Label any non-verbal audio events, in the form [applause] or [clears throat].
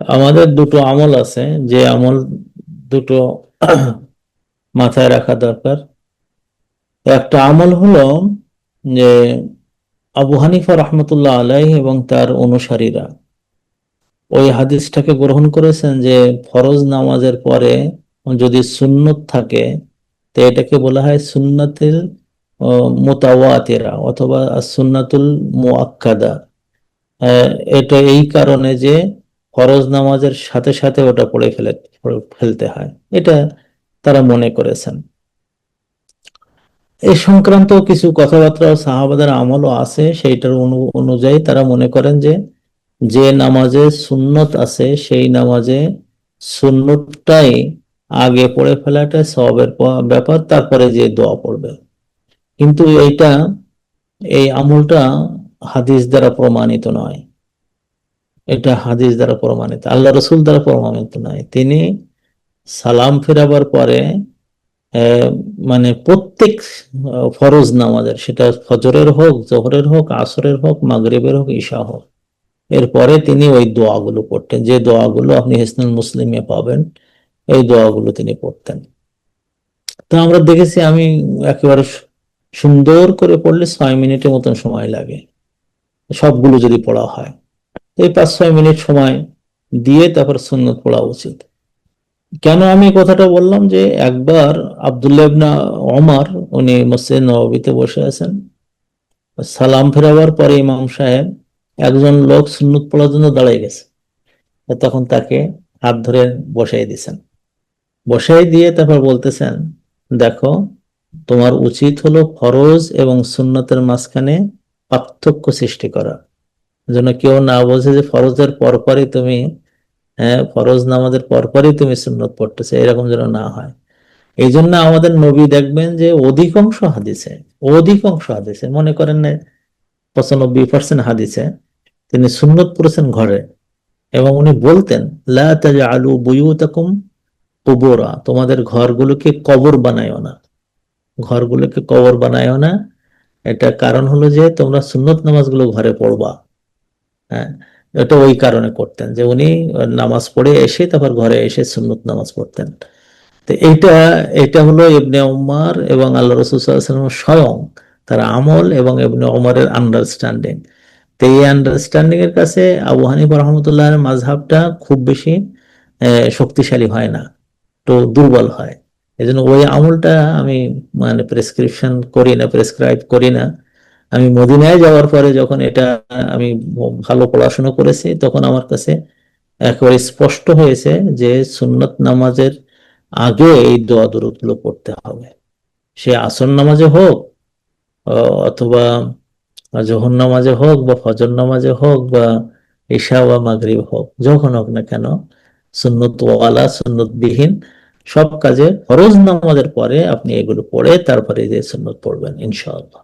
আমাদের দুটো আমল আছে। যে আমল দুটো [clears throat] মাথায় রাখা দরকার। একটা আমল হলো যে আবু হানিফা রহমতুল্লাহ আলাই এবং তার অনুসারীরা ওই হাদিসটাকে গ্রহণ করেছেন যে ফরজ নামাজের পরে যদি সুন্নত থাকে তো এটাকে বলা হয় সুন্নাতুল মোতাওয়াতেরা অথবা সুন্নাতুল মুআক্কাদা। আহ, এটা এই কারণে যে ফরজ নামাজের সাথে সাথে ওটা পড়ে ফেলে, ফেলতে হয়। এটা তারা মনে করেছেন। এই সংক্রান্ত কিছু কথাবার্তা সাহাবাদের আমলও আছে, সেইটার অনুযায়ী তারা মনে করেন যে যে নামাজে সুন্নত আছে, সেই নামাজে সুন্নতটাই আগে পড়ে ফেলাটা সবের ব্যাপার, তারপরে যে দোয়া পড়বে। কিন্তু এইটা, এই আমলটা হাদিস দ্বারা প্রমাণিত নয়। এটা হাদিস দ্বারা প্রমাণিত, আল্লাহ রসুল দ্বারা প্রমাণিত নয়। তিনি সালাম ফেরাবার পরে মানে প্রত্যেক ফরজ নামাজের, সেটা ফজরের হোক, জোহরের হোক, আসরের হোক, মাগরিবের হোক, ঈশা হোক, এরপরে তিনি ওই দোয়াগুলো পড়তেন। যে দোয়াগুলো আপনি হিসনুল মুসলিমে পাবেন, এই দোয়াগুলো তিনি পড়তেন। তো আমরা দেখেছি আমি একেবারে সুন্দর করে পড়লে ছয় মিনিটের মতন সময় লাগে। সবগুলো যদি পড়া হয়। এই পাঁচ ছয় মিনিট সময় দিয়ে তারপর সুন্নত পড়া উচিত। কেন আমি কথাটা বললাম যে একবার আব্দুল্লাহ ইবনা ওমর, উনি মসজিদ নববীতে বসে আছেন, সালাম ফেরাবার পরে ইমাম সাহেব একজন লোক সুন্নত পড়ার জন্য দাঁড়িয়ে গেছে। তখন তাকে হাত ধরে বসাই দিয়েছেন। বসাই দিয়ে তারপর বলতেছেন, দেখো, তোমার উচিত হলো ফরজ এবং সুন্নতের মাঝখানে পার্থক্য সৃষ্টি করা। যেন কেউ না বলছে যে ফরজের পরপরই তুমি হ্যাঁ ফরজ নামাজের পরপরই তুমি সুন্নত পড়তেছে, এরকম যেন না হয়। এই জন্য আমাদের নবী দেখবেন যে অধিকাংশ হাদিসে অধিকাংশ হাদিসে, মনে করেন পঁচানব্বই পার্সেন্ট হাদিসে তিনি সুন্নত পড়েছেন ঘরে এবং উনি বলতেন, লা তাজআলু বুয়ুতাকুম কুবুরা তোমাদের ঘরগুলোকে কবর বানায়ও না। ঘরগুলোকে কবর বানায়ও না, এটা কারণ হলো যে তোমরা সুন্নত নামাজগুলো ঘরে পড়বা। হ্যাঁ? এটা ওই কারণে করতেন যে উনি নামাজ পড়ে এসে তারপর ঘরে এসে সুন্নত নামাজ পড়তেন। তো এইটা এটা হলো ইবনে উমার এবং আল্লাহ রসুল স্বয়ং তার আমল এবং ইবনে উমারের আন্ডারস্ট্যান্ডিং তো এই আন্ডারস্ট্যান্ডিং এর কাছে আবু হানিফা রহমতুল্লাহের মাঝহাবটা খুব বেশি শক্তিশালী হয় না, তো দুর্বল হয়। এই জন্য ওই আমলটা আমি মানে প্রেসক্রিপশন করি না প্রেসক্রাইব করি না। আমি মদিনায় যাওয়ার পরে যখন এটা আমি ভালো পড়াশোনা করেছি, তখন আমার কাছে একেবারে স্পষ্ট হয়েছে যে সুন্নত নামাজের আগে এই দোয়া দরুদগুলো পড়তে হবে। সে আসর নামাজে হোক অথবা জোহর নামাজে হোক বা ফজর নামাজে হোক বা ঈশা বা মাগরিব হোক, যখন হোক না কেন সুন্নত ওয়ালা সুন্নত বিহীন সব কাজে ফরজ নামাজের পরে আপনি এগুলো পড়ে তারপরে যে সুন্নত পড়বেন, ইনশাআল্লাহ।